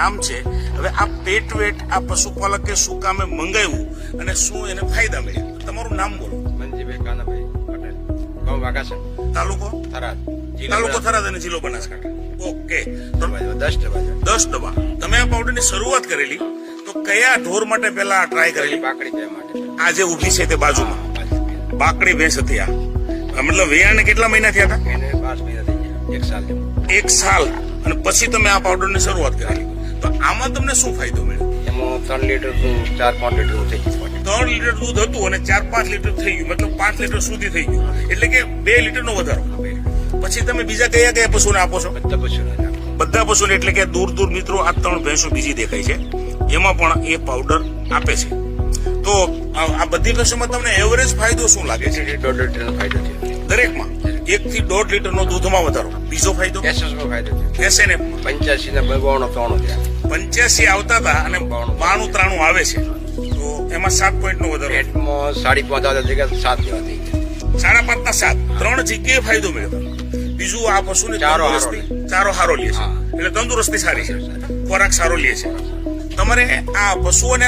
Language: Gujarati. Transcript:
નામ છે. હવે આ પેટ વેટ આ પશુપાલકે શું કામે મંગાવ્યું અને શું એને ફાયદા મળ્યા? તમારું નામ બોલો. મનજીભાઈ કાનાભાઈ પટેલ. ગામ વાઘાસણ તાલુકો? થરાદ. તાલુકો થરાદ અને જિલ્લો બનાસકાંઠા. ઓકે. દસ ડબ્બા દસ ડબ્બા તમે આ પાવડરની શરૂઆત કરેલી. તો કયા ઢોર માટે પહેલા ટ્રાય કરેલી? બાકડી માટે. આ જે ઊભી છે તે બાજુમાં. બાકડી ભેંસ હતી આ. મતલબ વેયાને કેટલા મહિના થયા હતા? એક સાલ. અને પછી તમે આ પાવડરની શરૂઆત કરેલી. તો આમાં તમને શું ફાયદો મળ્યો? એમાં ત્રણ લીટર દૂધ ચાર પાંચ લીટર થઈ ગયું. ત્રણ લીટર દૂધ હતું અને ચાર પાંચ લીટર થઈ ગયું મતલબ પાંચ લીટર સુધી થઈ ગયું. એટલે કે બે લીટરનો વધારો. પછી તમે બીજા કયા કયા પશુને આપો છો? બધા પશુને બધા પશુને એટલે કે દૂર દૂર મિત્રો આ ત્રણ ભેંસો બીજી દેખાય છે. એમાં પણ એ પાવડર આપે છે. તો આ બધી પશુમાં તમને એવરેજ ફાયદો શું લાગે છે. દરેકમાં? એક થી દોઢ લીટરનો દૂધમાં વધારો. બીજો ફાયદો? એસએસનો ફાયદો પંચ્યાસી ને? ત્રણ પંચ્યાસી આવતા હતા અને બાણું ત્રાણું આવે છે. તો એમાં સાત પોઈન્ટ નો વધારો. પેટમાં સાડી પાંચ આવતા જગ્યા સાત જેવા થઈ ગયા. સાડા પાંચ ના સાત. ત્રણ જગ્યાએ ફાયદો મેળવ્યો બીજું આ પશુની ચારો હારો ચારો હારો લે છે. એટલે તંદુરસ્તી સારી છે. ખોરાક સારો લે છે. તમારે આ પશુઓને